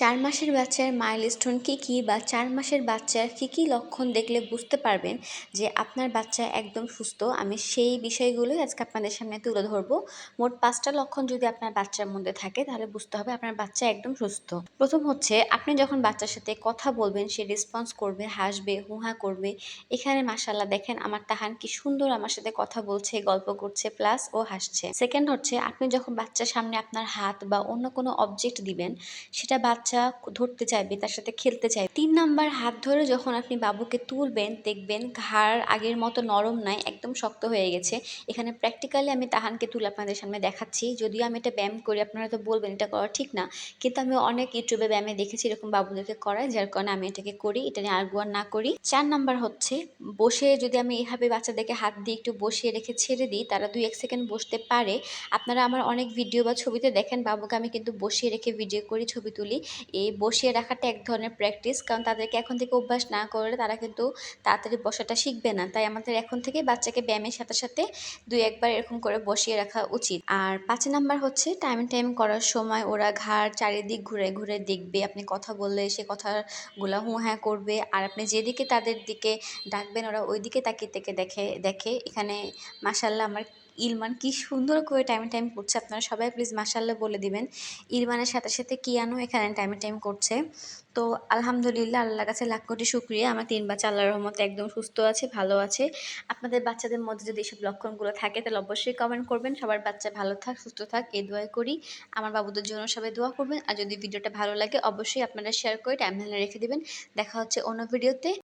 চার মাসের বাচ্চার মাইলস্টোন কী কী বা চার মাসের বাচ্চার কী কী লক্ষণ দেখলে বুঝতে পারবেন যে আপনার বাচ্চা একদম সুস্থ? আমি সেই বিষয়গুলোই আজকে আপনাদের সামনে তুলে ধরবো। মোট পাঁচটা লক্ষণ যদি আপনার বাচ্চার মধ্যে থাকে, তাহলে বুঝতে হবে আপনার বাচ্চা একদম সুস্থ। প্রথম হচ্ছে, আপনি যখন বাচ্চার সাথে কথা বলবেন, সে রেসপন্স করবে, হাসবে, হুহা করবে। এখানে মাসাল্লাহ দেখেন, আমার তাহান কি সুন্দর আমার সাথে কথা বলছে, গল্প করছে প্লাস ও হাসছে। সেকেন্ড হচ্ছে, আপনি যখন বাচ্চার সামনে আপনার হাত বা অন্য কোনো অবজেক্ট দিবেন, সেটা বাচ্চা ধরতে চাইবে, তার সাথে খেলতে চাইবে। তিন নাম্বার, হাত ধরে যখন আপনি বাবুকে তুলবেন, দেখবেন ঘাড় আগের মতো নরম নাই, একদম শক্ত হয়ে গেছে। এখানে প্র্যাকটিক্যালি আমি তাহানকে তুলে আপনাদের সামনে দেখাচ্ছি। যদিও আমি এটা ব্যায়াম করি, আপনারা তো বলবেন এটা করা ঠিক না। কিন্তু আমি অনেক ইউটিউবে ব্যায়ামে দেখেছি এরকম বাবুদেরকে করায়, যার কারণে আমি এটাকে করি, এটা নিয়ে আর্গুয়ার না করি। চার নাম্বার হচ্ছে, বসে যদি আমি এভাবে বাচ্চাদেরকে হাত দিয়ে একটু বসিয়ে রেখে ছেড়ে দিই, তারা দুই এক সেকেন্ড বসতে পারে। আপনারা আমার অনেক ভিডিও বা ছবিতে দেখেন, বাবুকে আমি কিন্তু বসিয়ে রেখে ভিডিও করি, ছবি তুলি। এই বসিয়ে রাখাটা এক ধরনের প্র্যাকটিস কারণ তাদেরকে এখন থেকে অভ্যাস না করলে তারা কিন্তু তাড়াতাড়ি বসাটা শিখবে না। তাই আমাদের এখন থেকে বাচ্চাকে ব্যায়ামের সাথে সাথে দুই একবার এরকম করে বসিয়ে রাখা উচিত। আর পাঁচ নাম্বার হচ্ছে টাইম টাইম করার সময় ওরা ঘাড় চারিদিক ঘুরে ঘুরে দেখবে, আপনি কথা বললে সে কথাগুলো হুঁ হ্যাঁ করবে, আর আপনি যেদিকে তাদের দিকে ডাকবেন ওরা ওই দিকে তাকিয়ে থেকে দেখে দেখে এখানে মাসাল্লাহ আমার ইলমান, কি সুন্দর করে টাইমে টাইম করছে আপনারা সবাই প্লিজ মাসাল্লাহ বলে দিবেন। ইরমানের সাথে সাথে কিয়ানো এখানে টাইমে টাইম করছে। তো আলহামদুলিল্লাহ, আল্লাহর কাছে লাখ কোটি শুক্রিয়া। আমার তিন বাচ্চা, আল্লাহর রহমতে একদম সুস্থ আছে, ভালো আছে। আপনাদের বাচ্চাদের মধ্যে যদি এসব লক্ষণগুলো থাকে, তাহলে অবশ্যই কমেন্ট করবেন। সবার বাচ্চা ভালো থাক, সুস্থ থাক এ দোয়াই করি। আমার বাবুদের জন্য সবাই দোয়া করবেন। আর যদি ভিডিওটা ভালো লাগে, অবশ্যই আপনারা শেয়ার করে টাইম রেখে দেবেন। দেখা হচ্ছে অন্য ভিডিওতে